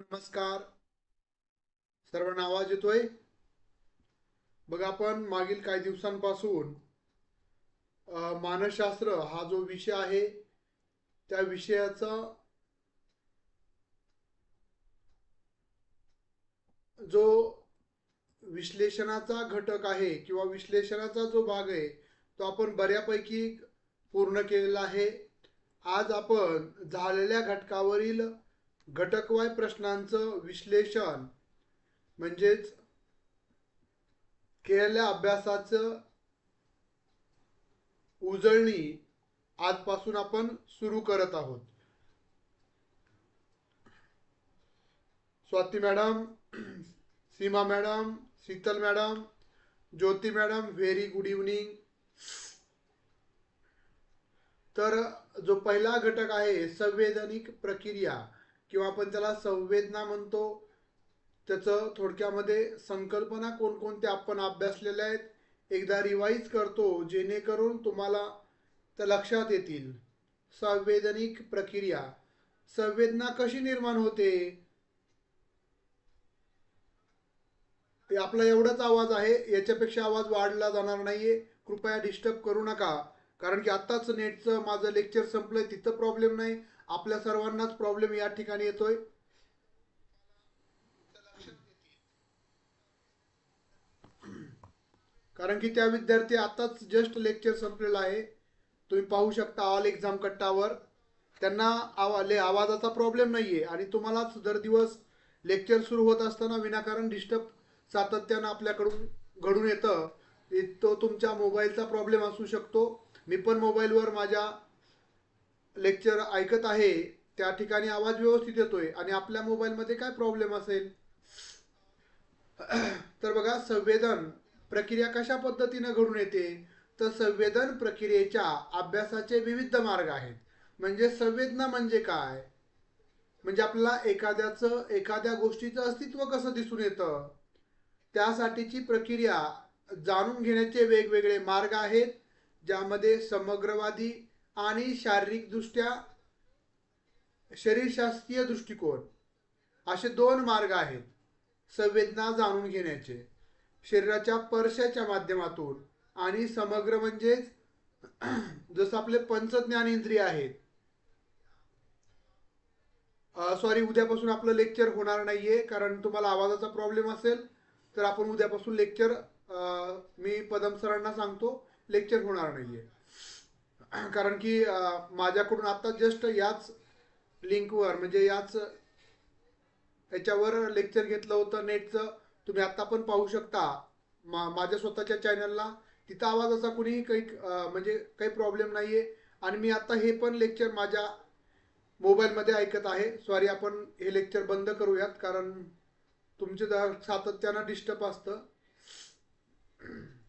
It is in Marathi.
नमस्कार. सर्वांना आवाज येतोय? बघा आपण मागील काही दिवसांपासून मानसशास्त्र हा जो विषय आहे त्या विषयाचा जो विश्लेषणाचा घटक आहे किंवा विश्लेषणाचा जो भाग आहे तो आपण बऱ्यापैकी पूर्ण केलेला आहे. आज आपण झालेल्या घटकावरील घटकवाय प्रश्नांचं विश्लेषण म्हणजेच केलेल्या अभ्यासाचं उजळणी आजपासून आपण सुरू करत आहोत. Swati madam Seema madam Sheetal madam Jyoti madam very good evening. तर जो पहिला घटक आहे संवेदनिक प्रक्रिया किंवा आपण त्याला संवेदना म्हणतो त्याचं थोडक्यामध्ये संकल्पना कोणकोणत्या आपण अभ्यासलेल्या आहेत एकदा रिवाईज करतो जेणेकरून तुम्हाला त्या लक्षात येतील. संवेदनिक प्रक्रिया. संवेदना कशी निर्माण होते? आपला एवढाच आवाज आहे याच्यापेक्षा आवाज वाढला जाणार नाहीये. कृपया डिस्टर्ब करू नका. कारण की आत्ताच नेटचं माझं लेक्चर संपलंय तिथं प्रॉब्लेम नाही. आपल्या सर्वांनाच प्रॉब्लेम या ठिकाणी येतोय. कारण की त्या विद्यार्थी आताच जस्ट लेक्चर संपलेलं आहे. तुम्ही पाहू शकता ऑल एक्झाम कट्टावर. त्यांना आवा ले आवाजाचा प्रॉब्लेम नाही आहे आणि तुम्हालाच दर दिवस लेक्चर सुरू होत असताना विनाकारण डिस्टर्ब सातत्यानं आपल्याकडून घडून येतं. तो तुमच्या मोबाईलचा प्रॉब्लेम असू शकतो. मी पण मोबाईलवर माझ्या लेक्चर ऐकत आहे त्या ठिकाणी आवाज व्यवस्थित येतोय आणि आपल्या मोबाईलमध्ये काय प्रॉब्लेम असेल? तर बघा संवेदन प्रक्रिया कशा पद्धतीनं घडून येते? तर संवेदन प्रक्रियेच्या अभ्यासाचे विविध मार्ग आहेत. म्हणजे संवेदना म्हणजे काय? म्हणजे आपल्याला एखाद्याचं एखाद्या गोष्टीचं अस्तित्व कसं दिसून येतं? त्यासाठीची प्रक्रिया जाणून घेण्याचे वेगवेगळे मार्ग आहेत ज्यामध्ये समग्रवादी आणि शारीरिकदृष्ट्या शरीरशास्त्रीय दृष्टिकोन असे दोन मार्ग आहेत. संवेदना जाणून घेण्याचे शरीराच्या पर्शाच्या माध्यमातून आणि समग्र म्हणजेच जसं आपले पंचज्ञान इंद्रिय आहेत. सॉरी उद्यापासून आपलं लेक्चर होणार नाहीये कारण तुम्हाला आवाजाचा प्रॉब्लेम असेल तर आपण उद्यापासून लेक्चर मी पदम सरांना सांगतो लेक्चर होणार नाहीये. कारण की माझ्याकडून आता जस्ट याच लिंकवर म्हणजे याच याच्यावर लेक्चर घेतलं होतं नेटचं तुम्ही आत्ता पण पाहू शकता. मा माझ्या स्वतःच्या चॅनलला तिथं आवाजाचा कुणीही काही म्हणजे काही प्रॉब्लेम नाही आहे आणि मी आता हे पण लेक्चर माझ्या मोबाईलमध्ये ऐकत आहे. सॉरी आपण हे लेक्चर बंद करूयात कारण तुमचे सातत्यानं डिस्टर्ब असतं.